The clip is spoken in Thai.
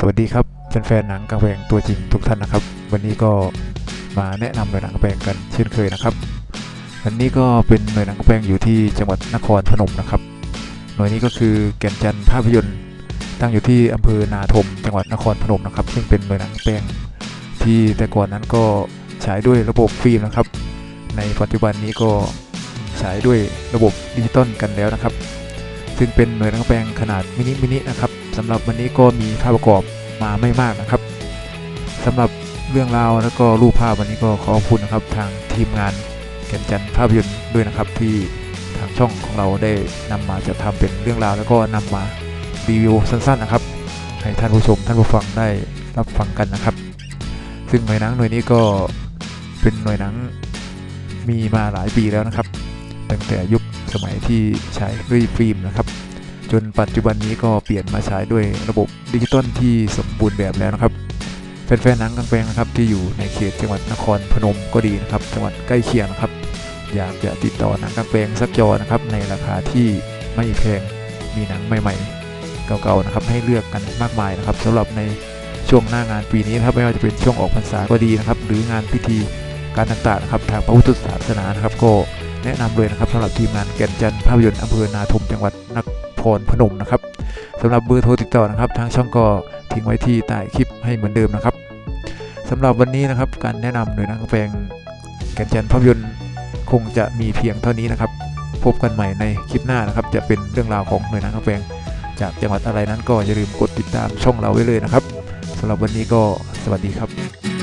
สวัสดีครับแฟนๆหนังกางแปลงตัวจริงทุกท่านนะครับ วันนี้ก็มาแนะนำหน่วยหนังกางแปลงกันเช่นเคยนะครับวันนี้ก็เป็นหน่วยหนังกางแปลงอยู่ที่จังหวัดนครพนมนะครับ หน่วยนี้ก็คือแก่นจันทร์ภาพยนตร์ ตั้งอยู่ที่อำเภอนาทม จังหวัดนครพนมนะครับ ซึ่งเป็นหน่วยหนังกางแปลงที่แต่ก่อนนั้นก็ฉายด้วยระบบฟิล์มนะครับ ในปัจจุบันนี้ก็ฉายด้วยระบบดิจิตอลกันแล้วนะครับ ซึ่งเป็นหน่วยหนังกางแปลงขนาดมินิมินินะครับ สำหรับวันนี้ก็มีภาพประกอบมาไม่มากนะครับสำหรับเรื่องราวแล้วก็รูปภาพวันนี้ก็ขอขอบคุณนะครับ ทางทีมงานแก่นจันทภาพยนตร์ด้วยนะครับ ที่ทางช่องของเราได้นำมาจะทำเป็นเรื่องราว แล้วก็นำมารีวิวสั้นๆนะครับ ให้ท่านผู้ชมท่านผู้ฟังได้รับฟังกันนะครับ ซึ่งหน่วยหนังหน่วยนี้ก็เป็นหน่วยหนังมีมาหลายปีแล้วนะครับ ตั้งแต่ยุคสมัยที่ใช้ด้วยฟิล์มนะครับ จนปัจจุบันนี้ก็เปลี่ยนมาใช้ด้วยระบบดิจิตอลที่สมบูรณ์แบบแล้วนะครับแฟนๆหนังกลางแปลงนะครับที่อยู่ในเขตจังหวัดนครพนมก็ดีนะครับ จังหวัดใกล้เคียงนะครับ อยากจะติดต่อหนังกลางแปลงสักจอนะครับ ในราคาที่ไม่แพงมีหนังใหม่ ๆ เก่าๆนะครับ ให้เลือกกันมากมายนะครับสำหรับในช่วงหน้างานปีนี้นะครับไม่ว่าจะเป็นช่วงออกพรรษาก็ดีนะครับ หรืองานพิธีการต่างๆนะครับทางพระพุทธศาสนานะครับ ก็แนะนำเลยนะครับสำหรับทีมงานแก่นจันทร์ภาพยนตร์อำเภอนาทมจังหวัดนคร พนมนะครับสำหรับเบอร์โทรติดต่อนะครับ ทางช่องก็ทิ้งไว้ที่ใต้คลิปให้เหมือนเดิมนะครับสำหรับวันนี้นะครับการแนะนำหน่วยนังกาแปลงแกนจันภาพยนตร์คงจะมีเพียงเท่านี้นะครับ พบกันใหม่ในคลิปหน้านะครับ จะเป็นเรื่องราวของหน่วยนังกาแปลงจากจังหวัดอะไรนั้นก็อย่าลืมกดติดตามช่องเราไว้เลยนะครับสำหรับวันนี้ก็สวัสดีครับ